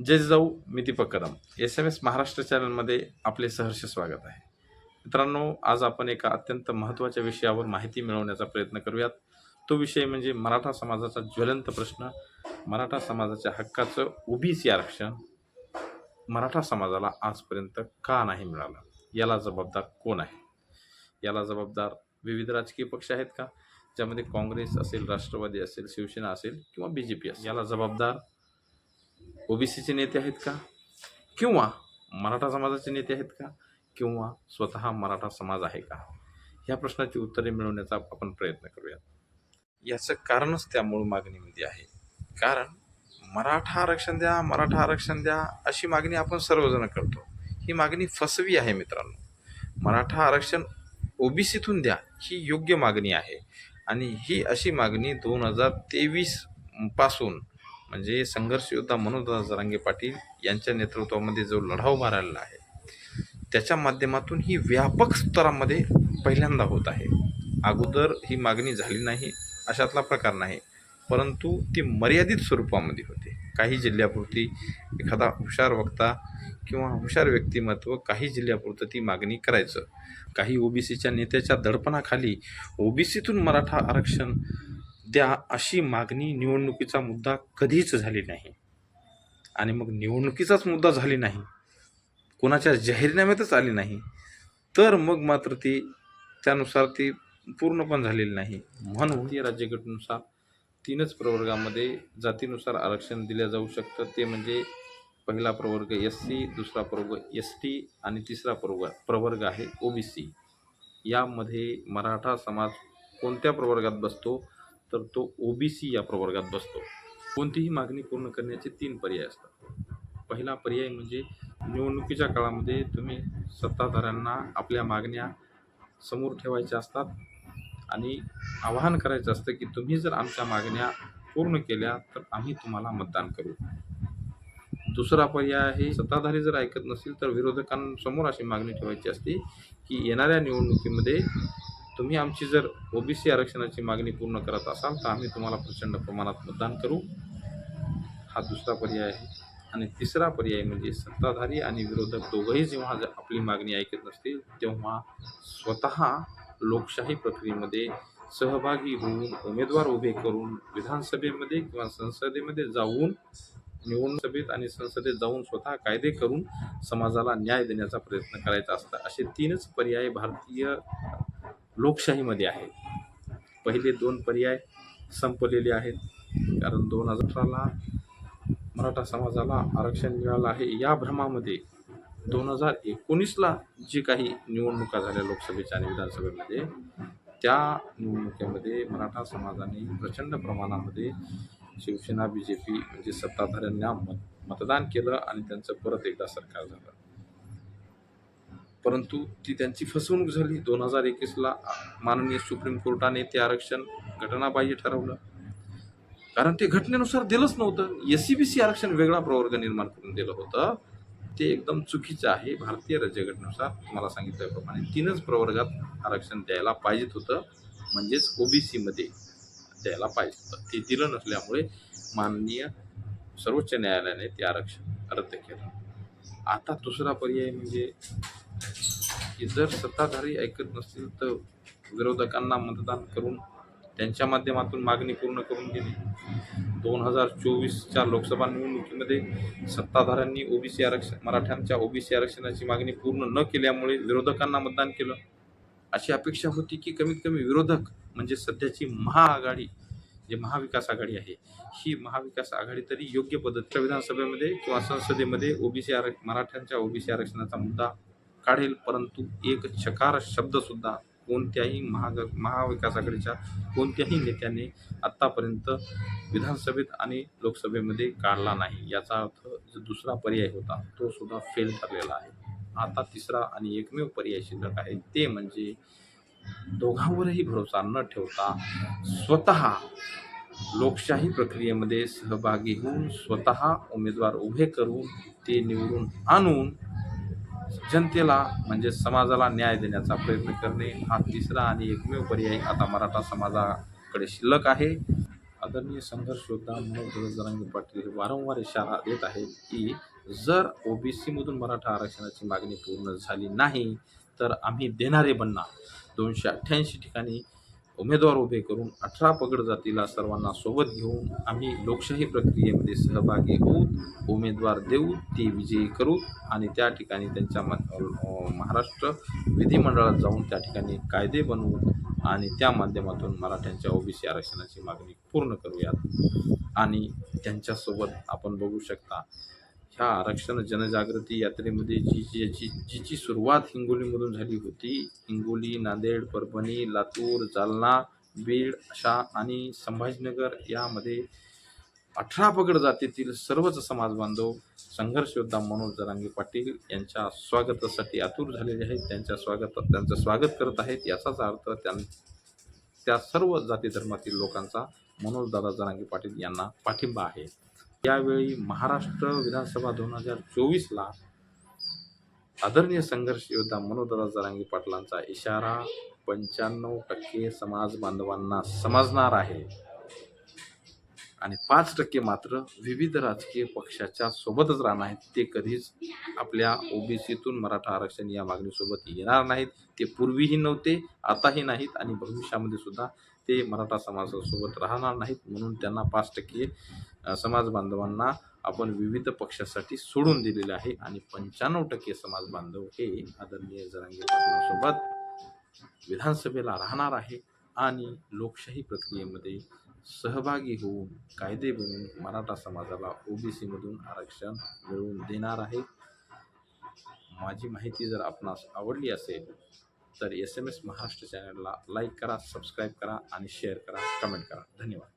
जय जाऊ मी Deepak Kadam. S M S Maharashtra चॅनलमध्ये आपले सहर्ष स्वागत आहे. मित्रांनो आज आपण एका अत्यंत महत्त्वाच्या विषयावर माहिती मिळवण्याचा प्रयत्न करूयात. तो विषय म्हणजे मराठा समाजाचा ज्वलंत प्रश्न मराठा समाजाच्या हक्काचं ओबीसी आरक्षण. मराठा समाजाला आजपर्यंत का नाही मिळालं? याला जबाबदार कोण आहे? याला जबाबदार विविध राजकीय पक्ष आहेत का? ज्यामध्ये काँग्रेस असेल राष्ट्रवादी असेल शिवसेना असेल किंवा बी जे पी असेल. याला जबाबदार ओबीसीचे नेते आहेत का? किंवा मराठा समाजाचे नेते आहेत का? किंवा स्वतः मराठा समाज आहे का? ह्या प्रश्नाची उत्तरे मिळवण्याचा आपण प्रयत्न करूया याचं कारणच त्या मूळ मागणीमध्ये आहे. कारण मराठा आरक्षण द्या मराठा आरक्षण द्या अशी मागणी आपण सर्वजण करतो. ही मागणी फसवी आहे मित्रांनो. मराठा आरक्षण ओबीसीतून द्या ही योग्य मागणी आहे. आणि ही अशी मागणी दोन हजार तेवीसपासून म्हणजे संघर्ष योद्धा मनोजदादा जरांगे पाटील यांच्या नेतृत्वामध्ये जो लढाव मारायला आहे त्याच्या माध्यमातून ही व्यापक स्तरामध्ये पहिल्यांदा होत आहे. अगोदर ही मागणी झाली नाही अशातला प्रकार नाही परंतु ती मर्यादित स्वरूपामध्ये होते. काही जिल्ह्यापुरती एखादा हुशार वक्ता किंवा हुशार व्यक्तिमत्व काही जिल्ह्यापुरतं ती मागणी करायचं. काही ओबीसीच्या नेत्याच्या दडपणाखाली ओबीसीतून मराठा आरक्षण द्या अशी मागणी निवडणुकीचा मुद्दा कधीच झाली नाही. आणि मग निवडणुकीचाच मुद्दा झाली नाही कोणाच्या जाहीरनाम्यातच आली नाही तर मग मात्र ती त्यानुसार ती पूर्ण पण झालेली नाही. म्हणून या राज्यघटनेनुसार तीनच प्रवर्गामध्ये जातीनुसार आरक्षण दिलं जाऊ शकतं. ते म्हणजे पहिला प्रवर्ग एस सी दुसरा प्रवर्ग एस टी आणि तिसरा प्रवर्ग प्रवर्ग आहे ओबीसी यामध्ये मराठा समाज कोणत्या प्रवर्गात बसतो? तर तो ओबीसी या प्रवर्गात बसतो. कोणतीही मागणी पूर्ण करण्याचे तीन पर्याय असतात. पहिला पर्याय म्हणजे निवडणुकीच्या काळामध्ये तुम्ही सत्ताधाऱ्यांना आपल्या मागण्या समोर ठेवायच्या असतात आणि आवाहन करायचं असतं की तुम्ही जर आमच्या मागण्या पूर्ण केल्या तर आम्ही तुम्हाला मतदान करू. दुसरा पर्याय आहे सत्ताधारी जर ऐकत नसेल तर विरोधकांसमोर अशी मागणी ठेवायची असते की येणाऱ्या निवडणुकीमध्ये तुम्ही आमची जर ओबीसी आरक्षणाची मागणी पूर्ण करत असाल तर आम्ही तुम्हाला प्रचंड प्रमाणात मतदान करू. हा दुसरा पर्याय आहे. आणि तिसरा पर्याय म्हणजे सत्ताधारी आणि विरोधक दोघंही जेव्हा जर आपली मागणी ऐकत नसतील तेव्हा स्वतः लोकशाही प्रक्रियेमध्ये सहभागी होऊन उमेदवार उभे करून विधानसभेमध्ये किंवा संसदेमध्ये जाऊन निवडणूक सभेत आणि संसदेत जाऊन स्वतः कायदे करून समाजाला न्याय देण्याचा प्रयत्न करायचा असता असे तीनच पर्याय भारतीय लोकशाहीमध्ये आहे. पहिले दोन पर्याय संपलेले आहेत. कारण दोन हजार अठराला मराठा समाजाला आरक्षण मिळालं आहे. या भ्रमामध्ये दोन हजार एकोणीसला जी काही निवडणुका झाल्या लोकसभेच्या आणि विधानसभेमध्ये त्या निवडणुकीमध्ये मराठा समाजाने प्रचंड प्रमाणामध्ये शिवसेना बी जे पी म्हणजे सत्ताधाऱ्यांना मत मतदान केलं आणि त्यांचं परत एकदा सरकार झालं. परंतु ती त्यांची फसवणूक झाली. दोन हजार एकवीसला माननीय सुप्रीम कोर्टाने ते आरक्षण घटनाबाह्य ठरवलं. कारण ते घटनेनुसार दिलंच नव्हतं. एस सी बी सी आरक्षण वेगळा प्रवर्ग निर्माण करून दिलं होतं. ते एकदम चुकीचं आहे. भारतीय राज्यघटनेनुसार तुम्हाला सांगितल्याप्रमाणे तीनच प्रवर्गात आरक्षण द्यायला पाहिजेत होतं. म्हणजेच ओबीसीमध्ये द्यायला पाहिजे होतं. ते दिलं नसल्यामुळे माननीय सर्वोच्च न्यायालयाने ते आरक्षण रद्द केलं. आता दुसरा पर्याय म्हणजे की जर सत्ताधारी ऐकत नसतील तर विरोधकांना मतदान करून त्यांच्या माध्यमातून मागणी पूर्ण करून दिली. दोन हजार चोवीसच्या लोकसभा निवडणुकीमध्ये सत्ताधाऱ्यांनी ओबीसी आरक्षण मराठ्यांच्या ओबीसी आरक्षणाची मागणी पूर्ण न केल्यामुळे विरोधकांना मतदान केलं. अशी अपेक्षा होती की कमीत कमी विरोधक म्हणजे सध्याची महाआघाडी जे महाविकास आघाडी आहे ही महाविकास आघाडी तरी योग्य पद्धतीच्या विधानसभेमध्ये किंवा संसदेमध्ये ओबीसी आर मराठ्यांच्या ओबीसी आरक्षणाचा मुद्दा काढेल परंतु एक चकार शब्दसुद्धा कोणत्याही महाग महाविकासाकडच्या कोणत्याही नेत्याने आत्तापर्यंत विधानसभेत आणि लोकसभेमध्ये काढला नाही. याचा अर्थ जो दुसरा पर्याय होता तो सुद्धा फेल ठरलेला आहे. आता तिसरा आणि एकमेव पर्याय शिल्लक आहे. ते म्हणजे दोघांवरही भरोसा न ठेवता स्वतः लोकशाही प्रक्रियेमध्ये सहभागी होऊन स्वतः उमेदवार उभे करून ते निवडून आणून जनतेला म्हणजे समाजाला न्याय देण्याचा प्रयत्न करणे हा तिसरा आणि एकमेव पर्याय आता मराठा समाजाकडे शिल्लक आहे. आदरणीय संघर्ष योद्धा मनोज पाटील वारंवार इशारा देत आहेत की जर ओ बी सीमधून मराठा आरक्षणाची मागणी पूर्ण झाली नाही तर आम्ही देणारे बनणार. दोनशे अठ्ठ्याऐंशी ठिकाणी उमेदवार उभे करून अठरा पगड जातीला सर्वांना सोबत घेऊन आम्ही लोकशाही प्रक्रियेमध्ये सहभागी होऊ उमेदवार देऊ ते विजयी करू आणि त्या ठिकाणी त्यांच्या म- महाराष्ट्र विधिमंडळात जाऊन त्या ठिकाणी कायदे बनवू आणि त्या माध्यमातून मराठ्यांच्या ओबीसी आरक्षणाची मागणी पूर्ण करूयात. आणि त्यांच्यासोबत आपण बघू शकता ह्या आरक्षण जनजागृती यात्रेमध्ये जी जी जी जिची सुरुवात हिंगोलीमधून झाली होती हिंगोली नांदेड परभणी लातूर जालना बीड अशा आणि संभाजीनगर यामध्ये अठरा पगड जातीतील सर्वच समाज बांधव संघर्षयोद्धा मनोज जरांगे पाटील यांच्या स्वागतासाठी आतुर झालेले आहेत. त्यांच्या स्वागतात त्यांचं स्वागत करत आहेत. याचाच अर्थ त्यां त्या सर्व जाती धर्मातील लोकांचा मनोज दादा जरांगे पाटील यांना पाठिंबा आहे. यावेळी महाराष्ट्र विधानसभा दोन हजार चोवीसला आदरणीय संघर्ष योद्धा मनोदरा जरांगी पाटलांचा इशारा पंच्याण्णव टक्के समाज बांधवांना समजणार आहे. आणि पाच टक्के मात्र विविध राजकीय पक्षाच्या सोबतच राहणार आहेत. ते कधीच आपल्या ओबीसीतून मराठा आरक्षण या मागणीसोबत येणार नाहीत. ते पूर्वीही नव्हते आताही नाहीत आणि भविष्यामध्ये सुद्धा ते मराठा समाजासोबत राहणार नाहीत म्हणून त्यांना पाच टक्के समाज बांधवांना आपण विविध पक्षासाठी सोडून दिलेले आहे आणि पंच्याण्णव टक्के समाज बांधव हे आदरणीय जरांगे पाटलांसोबत विधानसभेला राहणार आहे आणि लोकशाही प्रक्रियेमध्ये सहभागी होऊन कायदे बनवून मराठा समाजाला ओबीसीमधून आरक्षण मिळवून देणार आहे. माझी माहिती जर आपणास आवडली असेल तर एस एम एस महाराष्ट्र चॅनलला लाईक करा सबस्क्राईब करा आणि शेअर करा. कमेंट करा. धन्यवाद.